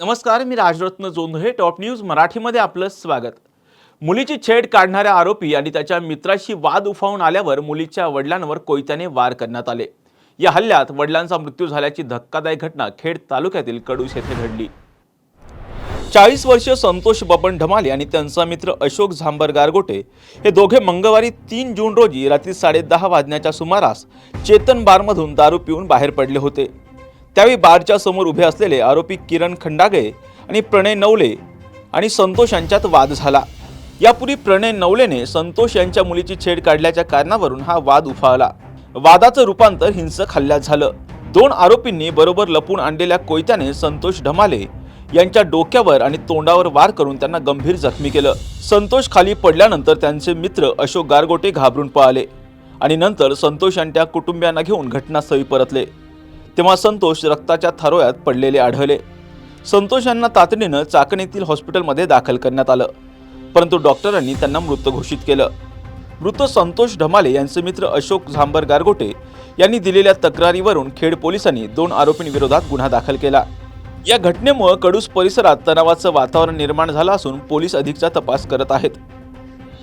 नमस्कार मी Rajratna Jondhale top news मराठीमध्ये आपलं स्वागत. मुलीची छेड काढणाऱ्या आरोपी आणि त्याच्या मित्राशी वाद उफावून आल्यावर मुलीच्या वडिलांवर कोयत्याने वार करण्यात आले. या हल्ल्यात वडिलांचा मृत्यू झाल्याची धक्कादायक घटना खेड तालुक्यातील कडूस येथे घडली. चाळीस वर्षीय संतोष बबन ढमाले आणि त्यांचा मित्र अशोक झांबर गारगोटे हे दोघे मंगळवारी तीन जून रोजी रात्री साडेदहा वाजण्याच्या सुमारास चेतन बारमधून दारू पिऊन बाहेर पडले होते. त्यावेळी बारच्या समोर उभे असलेले आरोपी किरण खंडागळे आणि प्रणय नवले आणि संतोष यांच्यात वाद झाला. यापूर्वी प्रणय नवलेने संतोष यांच्या मुलीची छेड काढल्याच्या कारणावरून हा वाद उफाळला. वादाचं रूपांतर हिंसक हल्ल्यात झालं. दोन आरोपींनी बरोबर लपून आणलेल्या कोयत्याने संतोष ढमाले यांच्या डोक्यावर आणि तोंडावर वार करून त्यांना गंभीर जखमी केलं. संतोष खाली पडल्यानंतर त्यांचे मित्र अशोक गारगोटे घाबरून पळाले आणि नंतर संतोष यांच्या कुटुंबियांना घेऊन घटनास्थळी परतले. तेव्हा संतोष रक्ताच्या थारोळ्यात पडलेले आढळले. संतोष यांना तातडीनं चाकणीतील हॉस्पिटलमध्ये दाखल करण्यात आलं. परंतु डॉक्टरांनी त्यांना मृत घोषित केलं. मृत संतोष ढमाले यांचे मित्र अशोक झांबर गारगोटे यांनी दिलेल्या तक्रारीवरून खेड पोलिसांनी दोन आरोपींविरोधात गुन्हा दाखल केला. या घटनेमुळे कडूस परिसरात तणावाचं वातावरण निर्माण झालं असून पोलीस अधिकचा तपास करत आहेत.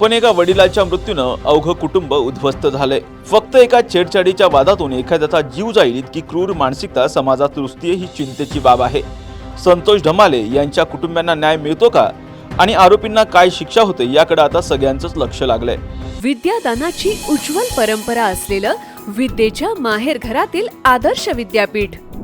पण एका वडिलाच्या मृत्यूनं अवघं कुटुंब उद्ध्वस्त झालंय. फक्त एका छेडछाडीच्या वादातून एखाद्याचा जीव जाईल इतकी क्रूर मानसिकता समाजात रुजतीये ही चिंतेची बाब आहे. संतोष ढमाले यांच्या कुटुंबियांना न्याय मिळतो का? आणि आरोपींना काय शिक्षा होते याकडे आता सगळ्यांचंच लक्ष लागलंय. विद्यादानाची उज्ज्वल परंपरा असलेलं विद्येच्या माहेर घरातील आदर्श विद्यापीठ.